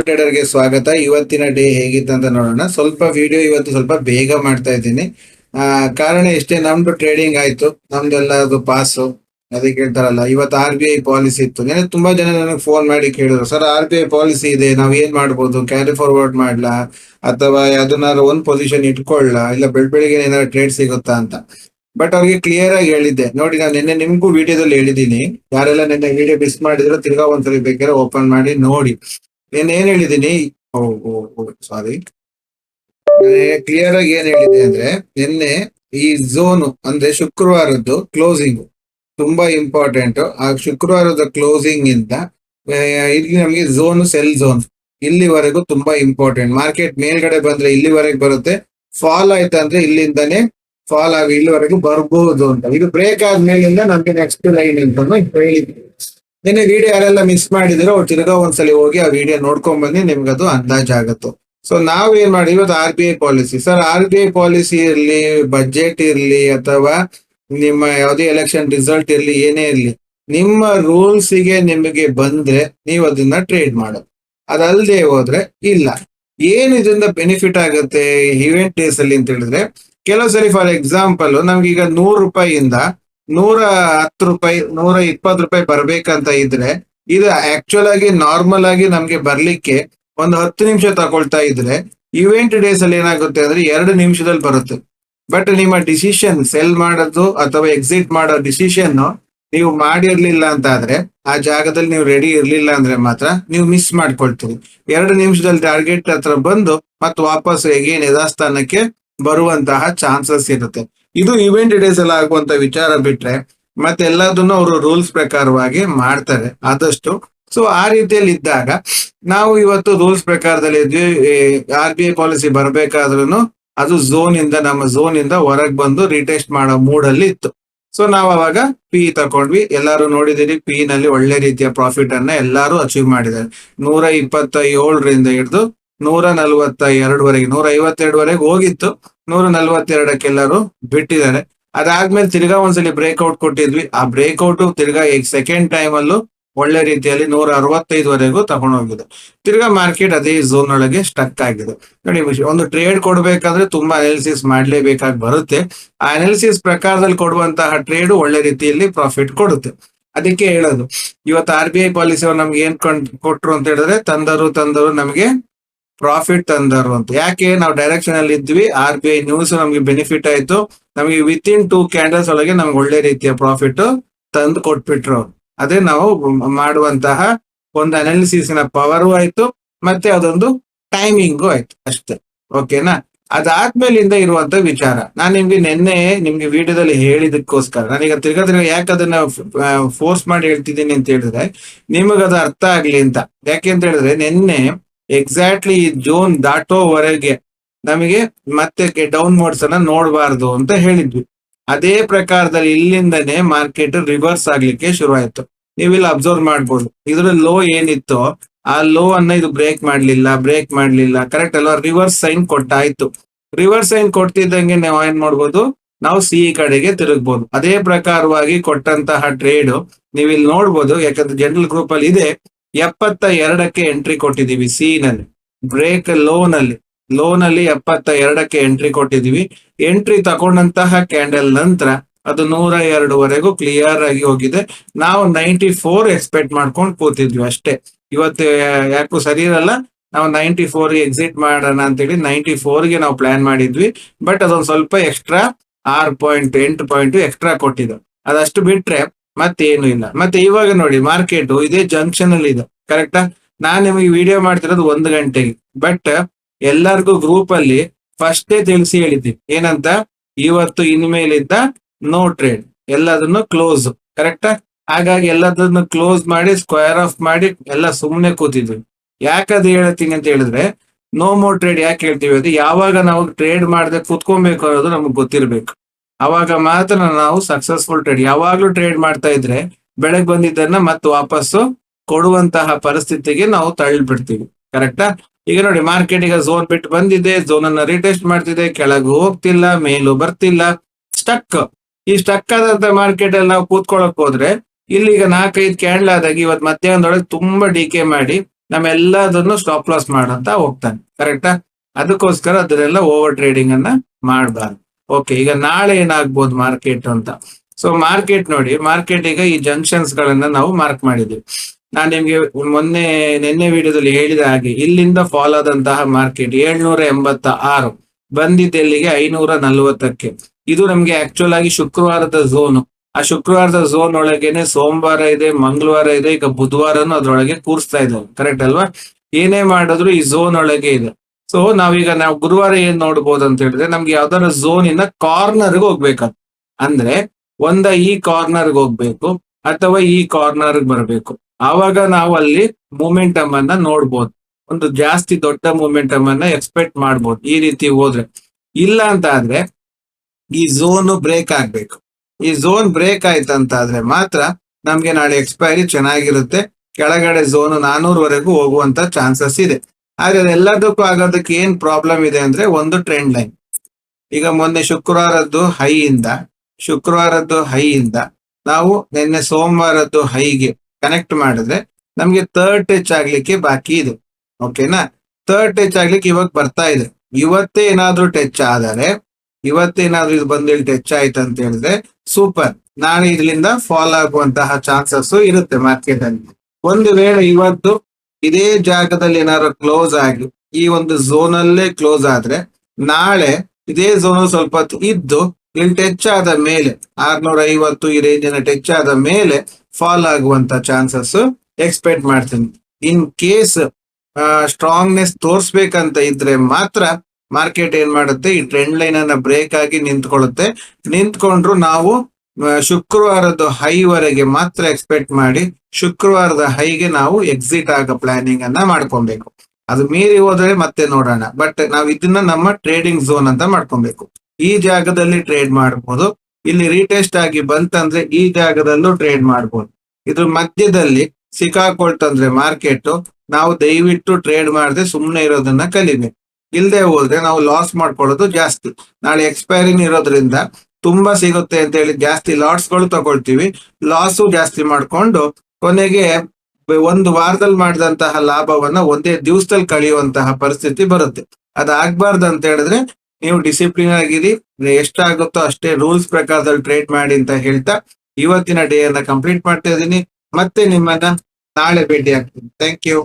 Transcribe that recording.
ಟ್ರೇಡರ್ಗೆ ಸ್ವಾಗತ. ಇವತ್ತಿನ ಡೇ ಹೇಗಿತ್ತು ಅಂತ ನೋಡೋಣ. ಸ್ವಲ್ಪ ವಿಡಿಯೋ ಇವತ್ತು ಸ್ವಲ್ಪ ಬೇಗ ಮಾಡ್ತಾ ಇದ್ದೀನಿ. ಕಾರಣ ಇಷ್ಟೇ, ನಮ್ದು ಟ್ರೇಡಿಂಗ್ ಆಯ್ತು. ನಮ್ದೆಲ್ಲ ಅದು ಪಾಸು ಅದಕ್ಕೆ ಹೇಳ್ತಾರಲ್ಲ ಇವತ್ತು ಆರ್ ಬಿ ಐ ಪಾಲಿಸಿ ಇತ್ತು. ನೆನೆ ತುಂಬಾ ಜನ ನನಗೆ ಫೋನ್ ಮಾಡಿ ಕೇಳಿದ್ರು, sir R B I policy ಇದೆ, ನಾವ್ ಏನ್ ಮಾಡ್ಬೋದು? ಕ್ಯಾರಿ ಫಾರ್ವರ್ಡ್ ಮಾಡ್ಲಾ? ಅಥವಾ ಯಾವ್ದನ್ನಾರು ಒಂದ್ ಪೊಸಿಷನ್ ಇಟ್ಕೊಳ್ಳ? ಇಲ್ಲ ಬೆಳ್ ಬೆಳಿಗ್ಗೆ ಏನಾದ್ರು ಟ್ರೇಡ್ ಸಿಗುತ್ತಾ ಅಂತ? ಬಟ್ ಅವ್ರಿಗೆ ಕ್ಲಿಯರ್ ಆಗಿ ಹೇಳಿದ್ದೆ. ನೋಡಿ, ನಾನು ನಿನ್ನೆ ನಿಮ್ಗೂ ವಿಡಿಯೋದಲ್ಲಿ ಹೇಳಿದ್ದೀನಿ. ಯಾರೆಲ್ಲ ನಿನ್ನೆ ವಿಡಿಯೋ ಮಿಸ್ ಮಾಡಿದ್ರು, ತಿರ್ಗಾ ಒಂದ್ಸರಿ ಬೇಕಾದ್ರೆ ಓಪನ್ ಮಾಡಿ ನೋಡಿ. ನಾನು ಏನ್ ಹೇಳಿದೀನಿ? ಓ ಸಾರಿ ಕ್ಲಿಯರ್ ಆಗಿ ಏನ್ ಹೇಳಿದೆ ಅಂದ್ರೆ, ನಿನ್ನೆ ಈ ಝೋನು ಅಂದ್ರೆ ಶುಕ್ರವಾರದ್ದು ಕ್ಲೋಸಿಂಗ್ ತುಂಬಾ ಇಂಪಾರ್ಟೆಂಟ್ ಆ ಶುಕ್ರವಾರದ ಕ್ಲೋಸಿಂಗ್ ಇಂದ ಇಲ್ಲಿ ನಮಗೆ ಝೋನ್ ಸೆಲ್ ಝೋನ್ ಇಲ್ಲಿವರೆಗೂ ತುಂಬಾ ಇಂಪಾರ್ಟೆಂಟ್ ಮಾರ್ಕೆಟ್ ಮೇಲ್ಗಡೆ ಬಂದ್ರೆ ಇಲ್ಲಿವರೆಗೆ ಬರುತ್ತೆ. ಫಾಲ್ ಆಯ್ತಾ ಅಂದ್ರೆ ಇಲ್ಲಿಂದಾನೆ ಫಾಲ್ ಆಗಿ ಇಲ್ಲಿವರೆಗೂ ಬರ್ಬಹುದು ಅಂತ. ಇದು ಬ್ರೇಕ್ ಆದ್ಮೇಲಿಂದ ನಮ್ಗೆ ನೆಕ್ಸ್ಟ್ ಲೈನ್ ಅಂತ ಹೇಳಿದ್ವಿ. ನಿನ್ನೆ ವಿಡಿಯೋ ಯಾರೆಲ್ಲ ಮಿಸ್ ಮಾಡಿದಿರೋ ಅವ್ರು ತಿರ್ಗಾ ಒಂದ್ಸಲಿ ಹೋಗಿ ಆ ವಿಡಿಯೋ ನೋಡ್ಕೊಂಡ್ ಬನ್ನಿ ನಿಮ್ಗೆ ಅದು ಅಂದಾಜ ಆಗುತ್ತೆ ಸೊ ನಾವ್ ಏನ್ ಮಾಡಿ ಇವತ್ತು R B I policy sir R B I policy ಇರ್ಲಿ ಬಜೆಟ್ ಇರ್ಲಿ, ಅಥವಾ ನಿಮ್ಮ ಯಾವುದೇ ಎಲೆಕ್ಷನ್ ರಿಸಲ್ಟ್ ಇರ್ಲಿ, ಏನೇ ಇರ್ಲಿ, ನಿಮ್ಮ ರೂಲ್ಸ್ಗೆ ನಿಮಗೆ ಬಂದ್ರೆ ನೀವು ಅದನ್ನ ಟ್ರೇಡ್ ಮಾಡೋದು. ಅದಲ್ಲದೆ ಹೋದ್ರೆ ಇಲ್ಲ. ಏನ್ ಇದರಿಂದ ಬೆನಿಫಿಟ್ ಆಗುತ್ತೆ ಇವೆಂಟ್ ಡೇಸ್ ಅಲ್ಲಿ ಅಂತ ಹೇಳಿದ್ರೆ, ಕೆಲವು ಸರಿ ಫಾರ್ ಎಕ್ಸಾಂಪಲ್ ನಮ್ಗೆ ಈಗ ನೂರು ರೂಪಾಯಿಯಿಂದ ನೂರ ಹತ್ತು ರೂಪಾಯಿ, ನೂರ ಇಪ್ಪತ್ತು ರೂಪಾಯಿ ಬರ್ಬೇಕಂತ ಇದ್ರೆ, ಇದು ಆಕ್ಚುಲ್ ಆಗಿ ನಾರ್ಮಲ್ ಆಗಿ ನಮ್ಗೆ ಬರ್ಲಿಕ್ಕೆ ಒಂದು ಹತ್ತು ನಿಮಿಷ ತಗೊಳ್ತಾ ಇದ್ರೆ ಇವೆಂಟ್ ಡೇಸ್ ಅಲ್ಲಿ ಏನಾಗುತ್ತೆ ಅಂದ್ರೆ ಎರಡು ನಿಮಿಷದಲ್ಲಿ ಬರುತ್ತೆ. ಬಟ್ ನಿಮ್ಮ ಡಿಸಿಷನ್ ಸೆಲ್ ಮಾಡೋದು ಅಥವಾ ಎಕ್ಸಿಟ್ ಮಾಡೋ ಡಿಸಿಷನ್ ನೀವು ಮಾಡಿರ್ಲಿಲ್ಲ ಅಂತ ಆದ್ರೆ, ಆ ಜಾಗದಲ್ಲಿ ನೀವು ರೆಡಿ ಇರ್ಲಿಲ್ಲ ಅಂದ್ರೆ ಮಾತ್ರ ನೀವು ಮಿಸ್ ಮಾಡ್ಕೊಳ್ತೀರಿ. ಎರಡು ನಿಮಿಷದಲ್ಲಿ ಟಾರ್ಗೆಟ್ ಹತ್ರ ಬಂದು ಮತ್ತೆ ವಾಪಸ್ ಎಗೇನ್ ಯಥಾಸ್ಥಾನಕ್ಕೆ ಬರುವಂತಹ ಚಾನ್ಸಸ್ ಇರುತ್ತೆ. ಇದು ಇವೆಂಟ್ ಡೇಸ್ ಎಲ್ಲ ಆಗುವಂತ ವಿಚಾರ ಬಿಟ್ರೆ ಮತ್ತೆ ಎಲ್ಲದನ್ನು ಅವರು ರೂಲ್ಸ್ ಪ್ರಕಾರವಾಗಿ ಮಾಡ್ತಾರೆ ಆದಷ್ಟು. ಸೊ ಆ ರೀತಿಯಲ್ಲಿ ಇದ್ದಾಗ ನಾವು ಇವತ್ತು ರೂಲ್ಸ್ ಪ್ರಕಾರದಲ್ಲಿ ಇದ್ವಿ. ಆರ್ ಬಿ ಐ ಪಾಲಿಸಿ ಬರ್ಬೇಕಾದ್ರೂ ಅದು ಝೋನ್ ಇಂದ, ನಮ್ಮ ಝೋನ್ ಇಂದ ಹೊರಗೆ ಬಂದು ರಿಟೆಸ್ಟ್ ಮಾಡೋ ಮೂಡ್ ಅಲ್ಲಿ ಇತ್ತು. ಸೊ ನಾವು ಅವಾಗ ಪಿ ತಕೊಂಡ್ವಿ. ಎಲ್ಲಾರು ನೋಡಿದಿರಿ ಪಿ ನಲ್ಲಿ ಒಳ್ಳೆ ರೀತಿಯ ಪ್ರಾಫಿಟ್ ಅನ್ನ ಎಲ್ಲಾರು ಅಚೀವ್ ಮಾಡಿದ್ದಾರೆ. ನೂರ ಇಪ್ಪತ್ತ ಏಳರಿಂದ ಹಿಡಿದು ನೂರ ನಲ್ವತ್ತ ಎರಡುವರೆಗೆ ನೂರ ಐವತ್ತೆರಡುವರೆಗೆ ಹೋಗಿತ್ತು. ನೂರ ನಲ್ವತ್ತೆರಡಕ್ಕೆಲ್ಲರೂ ಬಿಟ್ಟಿದ್ದಾರೆ. ಅದಾದ್ಮೇಲೆ ತಿರ್ಗಾ ಒಂದ್ಸಲಿ ಬ್ರೇಕ್ಔಟ್ ಕೊಟ್ಟಿದ್ವಿ. ಆ ಬ್ರೇಕ್ಔಟ್ ತಿರ್ಗಾ ಈಗ ಸೆಕೆಂಡ್ ಟೈಮ್ ಅಲ್ಲೂ ಒಳ್ಳೆ ರೀತಿಯಲ್ಲಿ ನೂರ ಅರವತ್ತೈದುವರೆಗೂ ತಗೊಂಡೋಗಿದೆ. ತಿರ್ಗಾ ಮಾರ್ಕೆಟ್ ಅದೇ ಝೋನ್ ಒಳಗೆ ಸ್ಟಕ್ ಆಗಿದೆ. ನೋಡಿ ಒಂದು ಟ್ರೇಡ್ ಕೊಡ್ಬೇಕಾದ್ರೆ ತುಂಬಾ ಅನಾಲಿಸಿಸ್ ಮಾಡ್ಲೇಬೇಕಾಗಿ ಬರುತ್ತೆ. ಆ ಅನಾಲಿಸಿಸ್ ಪ್ರಕಾರದಲ್ಲಿ ಕೊಡುವಂತಹ ಟ್ರೇಡ್ ಒಳ್ಳೆ ರೀತಿಯಲ್ಲಿ ಪ್ರಾಫಿಟ್ ಕೊಡುತ್ತೆ. ಅದಕ್ಕೆ ಹೇಳೋದು, ಇವತ್ತು ಆರ್ ಬಿ ಐ ಪಾಲಿಸಿ ಅವ್ರು ನಮ್ಗೆ ಏನ್ ಕೊಟ್ರು ಅಂತ ಹೇಳಿದ್ರೆ, ತಂದರು ತಂದರು ನಮಗೆ ಪ್ರಾಫಿಟ್ ತಂದರು ಅಂತ. ಯಾಕೆ? ನಾವು ಡೈರೆಕ್ಷನ್ ಅಲ್ಲಿ ಇದ್ವಿ. ಆರ್ ಬಿ ಐ ನ್ಯೂಸ್ ನಮ್ಗೆ ಬೆನಿಫಿಟ್ ಆಯ್ತು. ನಮಗೆ ವಿತ್ ಇನ್ ಟೂ ಕ್ಯಾಂಡಲ್ಸ್ ಒಳಗೆ ನಮ್ಗೆ ಒಳ್ಳೆ ರೀತಿಯ ಪ್ರಾಫಿಟ್ ತಂದು ಕೊಟ್ಬಿಟ್ರು. ಅದೇ ನಾವು ಮಾಡುವಂತಹ ಒಂದು ಅನಾಲಿಸಿಸ್ನ ಪವರು ಆಯ್ತು. ಮತ್ತೆ ಅದೊಂದು ಟೈಮಿಂಗು ಆಯ್ತು ಅಷ್ಟೇ. ಓಕೆನಾ ಅದಾದ್ಮೇಲಿಂದ ಇರುವಂತ ವಿಚಾರ. ನಾನು ನಿಮ್ಗೆ ನಿನ್ನೆ ನಿಮ್ಗೆ ವಿಡಿಯೋದಲ್ಲಿ ಹೇಳಿದಕ್ಕೋಸ್ಕರ ನಾನೀಗ ತಿರ್ಗಾ ತಿರ್ಗಾ ಯಾಕೆ ಅದನ್ನ ಫೋರ್ಸ್ ಮಾಡಿ ಹೇಳ್ತಿದ್ದೀನಿ ಅಂತ ಹೇಳಿದ್ರೆ, ನಿಮಗದು ಅರ್ಥ ಆಗ್ಲಿ ಅಂತ. ಯಾಕೆ ಅಂತ ಹೇಳಿದ್ರೆ, ನಿನ್ನೆ ಎಕ್ಸಾಕ್ಟ್ಲಿ ಈ ಜೋನ್ ದಾಟೋವರೆಗೆ ನಮಗೆ ಮತ್ತೆ ಡೌನ್ ಮೋಡ್ಸ್ ಅನ್ನ ನೋಡಬಾರ್ದು ಅಂತ ಹೇಳಿದ್ವಿ. ಅದೇ ಪ್ರಕಾರದಲ್ಲಿ ಇಲ್ಲಿಂದನೇ ಮಾರ್ಕೆಟ್ ರಿವರ್ಸ್ ಆಗ್ಲಿಕ್ಕೆ ಶುರು ಆಯ್ತು ನೀವಿಲ್ಲಿ ಅಬ್ಸರ್ವ್ ಮಾಡ್ಬೋದು. ಇದ್ರ ಲೋ ಏನಿತ್ತು ಆ ಲೋ ಅನ್ನ ಇದು ಬ್ರೇಕ್ ಮಾಡ್ಲಿಲ್ಲ ಬ್ರೇಕ್ ಮಾಡ್ಲಿಲ್ಲ. ಕರೆಕ್ಟ್ ಅಲ್ವಾ? ರಿವರ್ಸ್ ಸೈನ್ ಕೊಟ್ಟಾಯ್ತು. ರಿವರ್ಸ್ ಸೈನ್ ಕೊಡ್ತಿದ್ದಂಗೆ ನಾವು ಏನ್ ಮಾಡ್ಬೋದು? ನಾವು ಸಿ ಕಡೆಗೆ ತಿರುಗ್ಬೋದು. ಅದೇ ಪ್ರಕಾರವಾಗಿ ಕೊಟ್ಟಂತಹ ಟ್ರೇಡ್ ನೀವು ಇಲ್ಲಿ ನೋಡ್ಬೋದು. ಯಾಕಂದ್ರೆ ಜನರಲ್ ಗ್ರೂಪ್ ಅಲ್ಲಿ ಇದೆ. ಎಪ್ಪತ್ತ ಎರಡಕ್ಕೆ ಎಂಟ್ರಿ ಕೊಟ್ಟಿದ್ದೀವಿ ಸಿ ನಲ್ಲಿ. ಬ್ರೇಕ್ ಲೋನ್ ಅಲ್ಲಿ ಲೋನ್ ಅಲ್ಲಿ ಎಪ್ಪತ್ತ ಎರಡಕ್ಕೆ ಎಂಟ್ರಿ ಕೊಟ್ಟಿದ್ದೀವಿ. ಎಂಟ್ರಿ ತಗೊಂಡಂತಹ ಕ್ಯಾಂಡಲ್ ನಂತರ ಅದು ನೂರ ಎರಡುವರೆಗೂ ಕ್ಲಿಯರ್ ಆಗಿ ಹೋಗಿದೆ. ನಾವು ನೈಂಟಿ ಫೋರ್ ಎಕ್ಸ್ಪೆಕ್ಟ್ ಮಾಡ್ಕೊಂಡು ಕೂತಿದ್ವಿ ಅಷ್ಟೇ. ಇವತ್ತು ಯಾಕೂ ಸರಿ ಇರಲ್ಲ. ನಾವು ನೈಂಟಿ ಫೋರ್ ಎಕ್ಸಿಟ್ ಮಾಡೋಣ ಅಂತೇಳಿ ನೈಂಟಿ ಗೆ ನಾವು ಪ್ಲಾನ್ ಮಾಡಿದ್ವಿ. ಬಟ್ ಅದೊಂದು ಸ್ವಲ್ಪ ಎಕ್ಸ್ಟ್ರಾ ಆರು ಪಾಯಿಂಟ್ ಎಂಟು ಪಾಯಿಂಟ್ ಎಕ್ಸ್ಟ್ರಾ ಕೊಟ್ಟಿದ್ದು. ಅದಷ್ಟು ಬಿಟ್ರೆ ಮತ್ತೇನು ಇಲ್ಲ. ಮತ್ತೆ ಇವಾಗ ನೋಡಿ ಮಾರ್ಕೆಟ್ ಇದೇ ಜಂಕ್ಷನ್ ಅಲ್ಲಿ ಇದೆ. ಕರೆಕ್ಟಾ ನಾನ್ ನಿಮಗೆ ವಿಡಿಯೋ ಮಾಡ್ತಿರೋದು ಒಂದ್ ಗಂಟೆಗೆ. ಬಟ್ ಎಲ್ಲರಿಗೂ ಗ್ರೂಪ್ ಅಲ್ಲಿ ಫಸ್ಟ್ ಡೇ ತಿಳಿಸಿ ಹೇಳಿದ್ದೀನಿ. ಏನಂತ? ಇವತ್ತು ಇನ್ಮೇಲಿದ್ದ ನೋ ಟ್ರೇಡ್ ಎಲ್ಲದನ್ನು ಕ್ಲೋಸ್ ಕರೆಕ್ಟಾ ಹಾಗಾಗಿ ಎಲ್ಲದನ್ನು ಕ್ಲೋಸ್ ಮಾಡಿ ಸ್ಕ್ವೇರ್ ಆಫ್ ಮಾಡಿ ಎಲ್ಲ ಸುಮ್ಮನೆ ಕೂತಿದ್ವಿ. ಯಾಕದು ಹೇಳ್ತೀನಿ ಅಂತ ಹೇಳಿದ್ರೆ ನೋ ಮೋ ಟ್ರೇಡ್ ಯಾಕೆ ಹೇಳ್ತೀವಿ? ಅದು ಯಾವಾಗ ನಾವು ಟ್ರೇಡ್ ಮಾಡದೆ ಕುತ್ಕೊಬೇಕು ಅನ್ನೋದು ನಮ್ಗೆ ಗೊತ್ತಿರ್ಬೇಕು. ಅವಾಗ ಮಾತ್ರ ನಾವು ಸಕ್ಸಸ್ಫುಲ್ ಟ್ರೇಡ್ ಯಾವಾಗ್ಲೂ ಟ್ರೇಡ್ ಮಾಡ್ತಾ ಇದ್ರೆ ಬೆಳಗ್ಗೆ ಬಂದಿದ್ದನ್ನ ಮತ್ತೆ ವಾಪಸ್ಸು ಕೊಡುವಂತಹ ಪರಿಸ್ಥಿತಿಗೆ ನಾವು ತಳ್ಳಿಬಿಡ್ತೀವಿ. ಕರೆಕ್ಟಾ ಈಗ ನೋಡಿ ಮಾರ್ಕೆಟ್ ಈಗ ಝೋನ್ ಬಿಟ್ಟು ಬಂದಿದೆ ಝೋನ್ ಅನ್ನ ರಿಟೆಸ್ಟ್ ಮಾಡ್ತಿದೆ, ಕೆಳಗೆ ಹೋಗ್ತಿಲ್ಲ, ಮೇಲೂ ಬರ್ತಿಲ್ಲ ಸ್ಟಕ್ ಈ ಸ್ಟಕ್ ಆದಂತ ಮಾರ್ಕೆಟ್ ಅಲ್ಲಿ ನಾವು ಕೂತ್ಕೊಳಕ್ ಹೋದ್ರೆ, ಇಲ್ಲಿ ಈಗ ನಾಲ್ಕೈದು ಕ್ಯಾಂಡಲ್ ಆದಾಗ ಇವತ್ತು ಮಧ್ಯಾಹ್ನದೊಳಗೆ ತುಂಬಾ ಡಿಕೆ ಮಾಡಿ ನಮ್ಮೆಲ್ಲದನ್ನು ಸ್ಟಾಪ್ ಲಾಸ್ ಮಾಡಂತ ಹೋಗ್ತಾನೆ. ಕರೆಕ್ಟಾ ಅದಕ್ಕೋಸ್ಕರ ಅದನ್ನೆಲ್ಲ ಓವರ್ ಟ್ರೇಡಿಂಗ್ ಅನ್ನ ಮಾಡಬಾರ್ದು. ಓಕೆ ಈಗ ನಾಳೆ ಏನಾಗ್ಬೋದು ಮಾರ್ಕೆಟ್ ಅಂತ. ಸೊ ಮಾರ್ಕೆಟ್ ನೋಡಿ ಮಾರ್ಕೆಟ್ ಈಗ ಈ ಜಂಕ್ಷನ್ಸ್ ಗಳನ್ನ ನಾವು ಮಾರ್ಕ್ ಮಾಡಿದ್ವಿ. ನಾನು ನಿಮ್ಗೆ ಮೊನ್ನೆ, ನಿನ್ನೆ ವಿಡಿಯೋದಲ್ಲಿ ಹೇಳಿದ ಹಾಗೆ, ಇಲ್ಲಿಂದ ಫಾಲೋ ಆದಂತಹ ಮಾರ್ಕೆಟ್ ಏಳ್ನೂರ ಎಂಬತ್ತ ಆರು ಬಂದಿದ್ದೆಲ್ಲಿಗೆ ಐನೂರ ನಲ್ವತ್ತಕ್ಕೆ. ಇದು ನಮ್ಗೆ ಆಕ್ಚುಲ್ ಆಗಿ ಶುಕ್ರವಾರದ ಝೋನ್ ಆ ಶುಕ್ರವಾರದ ಝೋನ್ ಒಳಗೇನೆ ಸೋಮವಾರ ಇದೆ, ಮಂಗಳವಾರ ಇದೆ, ಈಗ ಬುಧವಾರನು ಅದ್ರೊಳಗೆ ಕೂರಿಸ್ತಾ ಇದ್ದಾರೆ. ಕರೆಕ್ಟ್ ಅಲ್ವಾ? ಏನೇ ಮಾಡಿದ್ರು ಈ ಝೋನ್ ಒಳಗೆ ಇದೆ. ಸೊ ನಾವೀಗ ನಾವು ಗುರುವಾರ ಏನ್ ನೋಡ್ಬೋದು ಅಂತ ಹೇಳಿದ್ರೆ, ನಮ್ಗೆ ಯಾವ್ದಾರ ಝೋನ್ ಇಂದ ಕಾರ್ನರ್ಗೆ ಹೋಗ್ಬೇಕಂತ ಅಂದ್ರೆ, ಒಂದ ಈ ಕಾರ್ನರ್ಗೆ ಹೋಗ್ಬೇಕು, ಅಥವಾ ಈ ಕಾರ್ನರ್ಗೆ ಬರಬೇಕು. ಆವಾಗ ನಾವು ಅಲ್ಲಿ ಮೂಮೆಂಟಮ್ ಅನ್ನ ನೋಡ್ಬೋದು. ಒಂದು ಜಾಸ್ತಿ ದೊಡ್ಡ ಮೂಮೆಂಟಮ್ ಅನ್ನ ಎಕ್ಸ್ಪೆಕ್ಟ್ ಮಾಡ್ಬೋದು ಈ ರೀತಿ ಹೋದ್ರೆ. ಇಲ್ಲ ಅಂತ ಆದ್ರೆ, ಈ ಝೋನ್ ಬ್ರೇಕ್ ಆಗ್ಬೇಕು. ಈ ಝೋನ್ ಬ್ರೇಕ್ ಆಯ್ತಂತ ಆದ್ರೆ ಮಾತ್ರ ನಮ್ಗೆ ನಾಳೆ ಎಕ್ಸ್ಪೈರಿ ಚೆನ್ನಾಗಿರುತ್ತೆ. ಕೆಳಗಡೆ ಝೋನ್ ನಾನೂರ್ವರೆಗೂ ಹೋಗುವಂತ ಚಾನ್ಸಸ್ ಇದೆ. ಆದ್ರೆ ಅದೆಲ್ಲದಕ್ಕೂ ಆಗೋದಕ್ಕೆ ಏನ್ ಪ್ರಾಬ್ಲಮ್ ಇದೆ ಅಂದ್ರೆ ಒಂದು ಟ್ರೆಂಡ್ ಲೈನ್ ಈಗ ಮೊನ್ನೆ ಶುಕ್ರವಾರದ್ದು ಹೈ ಇಂದ, ಶುಕ್ರವಾರದ್ದು ಹೈ ಇಂದ ನಾವು ನಿನ್ನೆ ಸೋಮವಾರದ್ದು ಹೈಗೆ ಕನೆಕ್ಟ್ ಮಾಡಿದ್ರೆ ನಮ್ಗೆ ಥರ್ಡ್ ಟಚ್ ಆಗ್ಲಿಕ್ಕೆ ಬಾಕಿ ಇದೆ. ಓಕೆನಾ ಥರ್ಡ್ ಟಚ್ ಆಗ್ಲಿಕ್ಕೆ ಇವಾಗ ಬರ್ತಾ ಇದೆ. ಇವತ್ತೇ ಏನಾದ್ರೂ ಟಚ್ ಆದರೆ ಇವತ್ತೇನಾದ್ರೂ ಇದು ಬಂದಿಲ್ಲಿ ಟಚ್ ಆಯ್ತು ಅಂತ ಹೇಳಿದ್ರೆ ಸೂಪರ್ ನಾಳೆ ಇದರಿಂದ ಫಾಲೋ ಆಗುವಂತಹ ಚಾನ್ಸಸ್ ಇರುತ್ತೆ ಮಾರ್ಕೆಟ್ ಅಲ್ಲಿ. ಒಂದು ವೇಳೆ ಇವತ್ತು ಇದೇ ಜಾಗದಲ್ಲಿ ಏನಾದ್ರು ಕ್ಲೋಸ್ ಆಗಿ ಈ ಒಂದು ಝೋನ್ ಅಲ್ಲೇ ಕ್ಲೋಸ್ ಆದ್ರೆ ನಾಳೆ ಇದೇ ಝೋನ್ ಸ್ವಲ್ಪ ಇದ್ದು ಇಲ್ಲಿ ಟಚ್ ಆದ ಮೇಲೆ ಆರ್ನೂರ ಐವತ್ತು ಈ ರೇಂಜ್ ಟಚ್ ಆದ ಮೇಲೆ ಫಾಲ್ ಆಗುವಂತ ಚಾನ್ಸಸ್ ಎಕ್ಸ್ಪೆಕ್ಟ್ ಮಾಡ್ತೀನಿ. ಇನ್ ಕೇಸ್ ಸ್ಟ್ರಾಂಗ್ನೆಸ್ ತೋರ್ಸ್ಬೇಕಂತ ಇದ್ರೆ ಮಾತ್ರ ಮಾರ್ಕೆಟ್ ಏನ್ ಮಾಡುತ್ತೆ? ಈ ಟ್ರೆಂಡ್ ಲೈನ್ ಅನ್ನ ಬ್ರೇಕ್ ಆಗಿ ನಿಂತ್ಕೊಳ್ಳುತ್ತೆ. ನಿಂತ್ಕೊಂಡ್ರು ನಾವು ಶುಕ್ರವಾರದ ಹೈವರೆಗೆ ಮಾತ್ರ ಎಕ್ಸ್ಪೆಕ್ಟ್ ಮಾಡಿ ಶುಕ್ರವಾರದ ಹೈಗೆ ನಾವು ಎಕ್ಸಿಟ್ ಆಗೋ ಪ್ಲಾನಿಂಗ್ ಅನ್ನ ಮಾಡ್ಕೊಬೇಕು. ಅದು ಮೀರಿ ಹೋದ್ರೆ ಮತ್ತೆ ನೋಡೋಣ. ಬಟ್ ನಾವು ಇದನ್ನ ನಮ್ಮ ಟ್ರೇಡಿಂಗ್ ಝೋನ್ ಅಂತ ಮಾಡ್ಕೊಬೇಕು. ಈ ಜಾಗದಲ್ಲಿ ಟ್ರೇಡ್ ಮಾಡಬಹುದು ಇಲ್ಲಿ ರೀಟೆಸ್ಟ್ ಆಗಿ ಬಂತಂದ್ರೆ ಈ ಜಾಗದಲ್ಲೂ ಟ್ರೇಡ್ ಮಾಡಬಹುದು ಇದ್ರ ಮಧ್ಯದಲ್ಲಿ ಸಿಕ್ಕಾಕೊಳ್ತಂದ್ರೆ ಮಾರ್ಕೆಟ್ ನಾವು ದಯವಿಟ್ಟು ಟ್ರೇಡ್ ಮಾಡದೆ ಸುಮ್ಮನೆ ಇರೋದನ್ನ ಕಲಿಬೇಕು. ಇಲ್ಲದೆ ಹೋದ್ರೆ ನಾವು ಲಾಸ್ ಮಾಡ್ಕೊಳ್ಳೋದು ಜಾಸ್ತಿ. ನಾಳೆ ಎಕ್ಸ್ಪೈರಿಂಗ್ ಇರೋದ್ರಿಂದ ತುಂಬಾ ಸಿಗುತ್ತೆ ಅಂತ ಹೇಳಿ ಜಾಸ್ತಿ ಲಾಟ್ಸ್ಗಳು ತಗೊಳ್ತೀವಿ. ಲಾಸು ಜಾಸ್ತಿ ಮಾಡ್ಕೊಂಡು ಕೊನೆಗೆ ಒಂದು ವಾರದಲ್ಲಿ ಮಾಡಿದಂತಹ ಲಾಭವನ್ನ ಒಂದೇ ದಿವಸದಲ್ಲಿ ಕಳೆಯುವಂತಹ ಪರಿಸ್ಥಿತಿ ಬರುತ್ತೆ. ಅದಾಗಬಾರ್ದು ಅಂತ ಹೇಳಿದ್ರೆ ನೀವು ಡಿಸಿಪ್ಲಿನ್ ಆಗಿರಿ. ಎಷ್ಟಾಗುತ್ತೋ ಅಷ್ಟೇ ರೂಲ್ಸ್ ಪ್ರಕಾರದಲ್ಲಿ ಟ್ರೇಡ್ ಮಾಡಿ ಅಂತ ಹೇಳ್ತಾ ಇವತ್ತಿನ ಡೇ ಅನ್ನ ಕಂಪ್ಲೀಟ್ ಮಾಡ್ತಾ ಇದ್ದೀನಿ. ಮತ್ತೆ ನಿಮ್ಮನ್ನ ನಾಳೆ ಭೇಟಿ ಆಗ್ತೀನಿ ಥ್ಯಾಂಕ್ ಯು